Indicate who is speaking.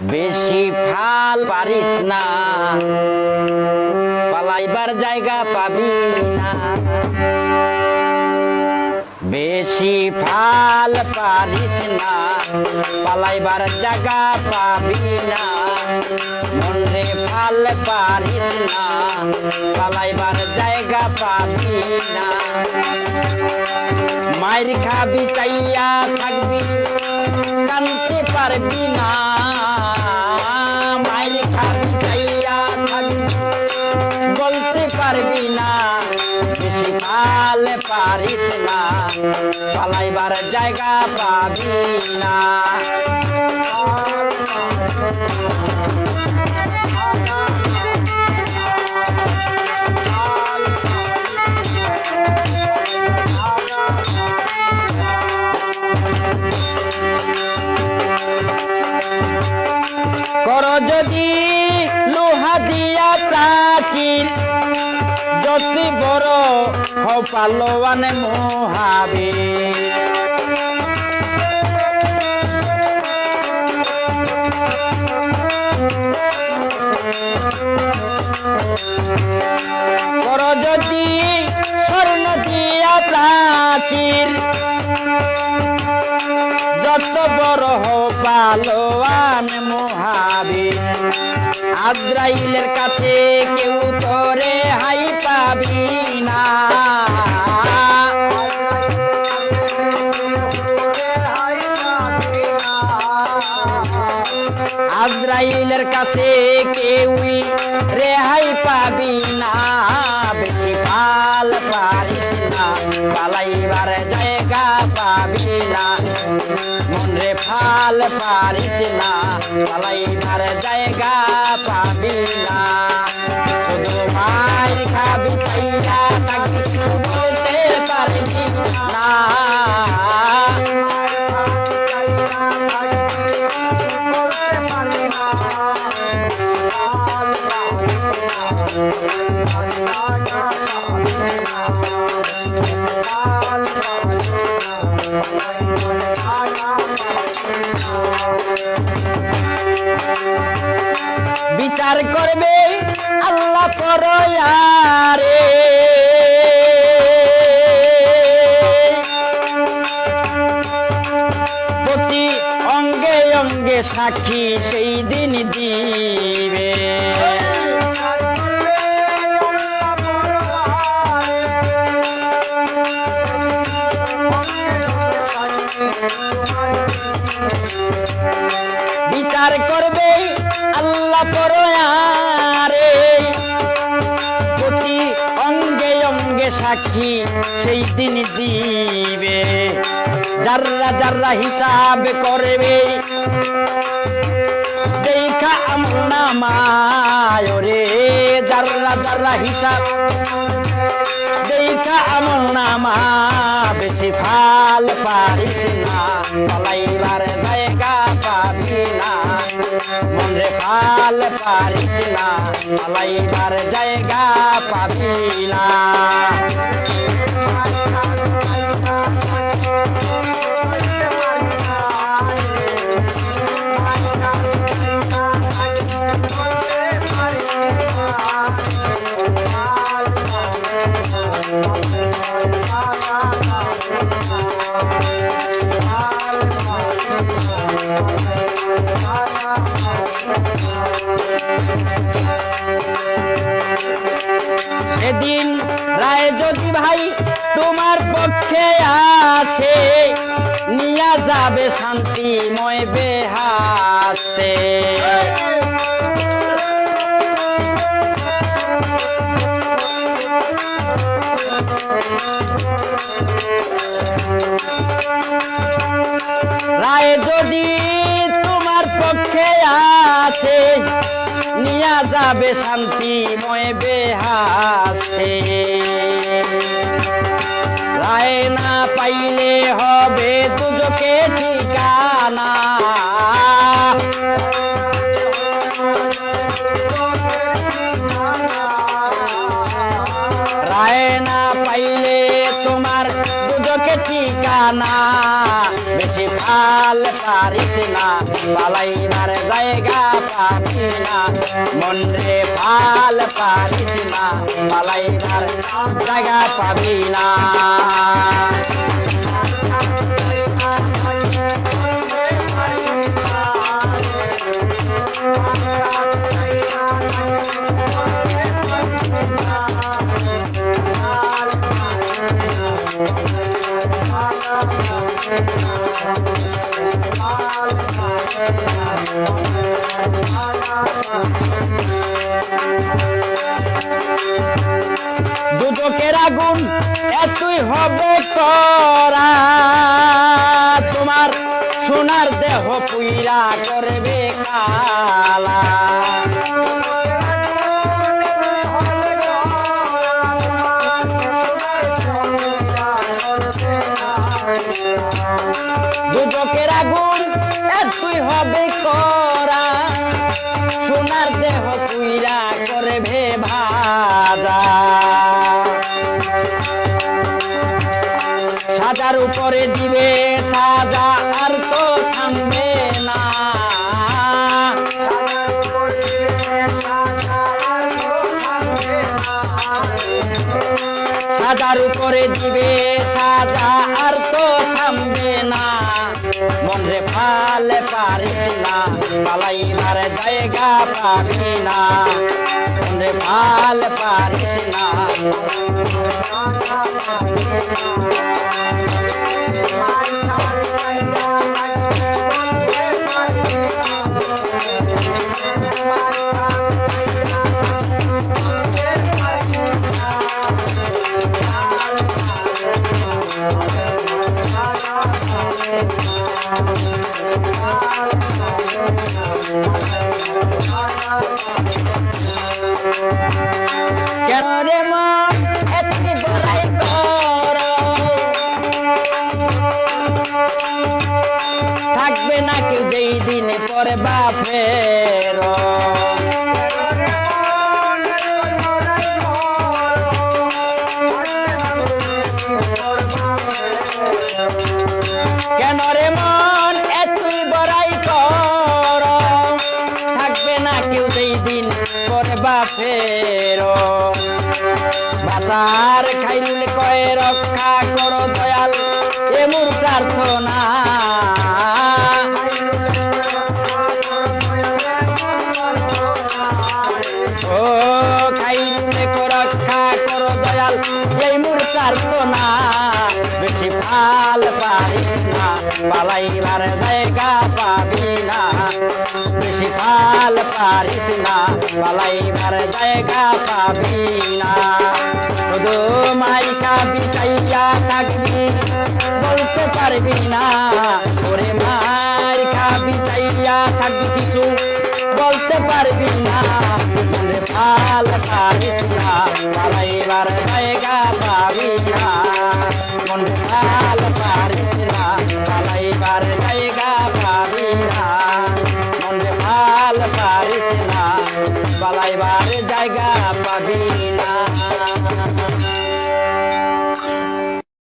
Speaker 1: বেশি ফাল পারিস না। পালাইবার জায়গা পাবি না। বেশি ফাল পারিস না। পালাইবার জায়গা পাবি না। মনে ফাল পারিস না। পালাইবার জায়গা পাবি না। মায়ের খাবি চাইয়া থাকবি, কানতে পারবি না। থাকবি বলতে পারবি না বেশি কাল পারিস না পালাইবার জায়গা পাবি না। পালোয়ান মহাবীর। কর যদি স্বর্ণ দিয়া প্রাচীর, যত বড় পালোয়ান মহাবীর। আদ্রাইলের কাছে কেউ তোরে হাই পাবি না। আজরাইলের কাছে কেউই রেহাই পাবি না। বেশি কাল পারিস না, পালাইবার জায়গা পাবি না। মনে ফাল পারিস না, পালাইবার জায়গা পাবি না। শুধু মায়ের খাবি চাইয়া থাকবি বলতে পারবি না। বিচার করবে আল্লাহ পরয়ারে। প্রতি অঙ্গে অঙ্গে সাক্ষী সেই দিন দিবে। করবে আল্লাহ পরয়ারে প্রতি অঙ্গে অঙ্গে সাক্ষী সেই দিন দিবে। যাররা যাররা হিসাব করবে, দেখা মায় রে। যাররা যাররা হিসাব, দেখা আমনা মা। বেশি ফাল পারিস না, পালাইবার মনে ফাল পারিস না পালাইবার জায়গা পাবি না ভাই, তোমার পক্ষে আসে, নিয়া যাবে শান্তিময় বেহাসে। রায় যদি তোমার পক্ষে আসে, নিয়া যাবে শান্তিময় বেহাসে। না বেশি ভালো পারিস না, পালাইবার জায়গা পাবি না। মন রে ভালো পারিস না, পালাইবার জায়গা পাবি না। দুদকের আগুন এতই হবে করা। তোমার সোনার দেহ পুইরা করবে কালা। আগুন এতই হবে করা সোনার দেহ পুইরা করবে ভাজা। সাজার উপরে দিবে সাজা, আর তো থামবে না। সাজার উপরে দিবে সাজা, আর তো থামবে না। মনরে ফালে পারিস না পালাইবার জায়গা পাবি না মনরে ফাল পারিস না কেন রে থাকবে না কেউ যেই দিনে পরে বাপের বাপের বাতার খাইল কয়ে রক্ষা করো দয়াল, এ মোর প্রার্থনা। প্রার্থনা। পালাইবার জায়গা পাবি না। বেশি ফাল পারিস না পালাইবার জায়গা পাবি না। শুধু মাইকা বিচাইয়া থাকবি, বলতে পারবি না। ওরে মাইকা বিচাইয়া থাকবি কিছু, বলতে পারবি না। ওরে ফাল পারিস না পালাইবার জায়গা পাবি না। মন ফাল পালাইবার জায়গা পাবি না।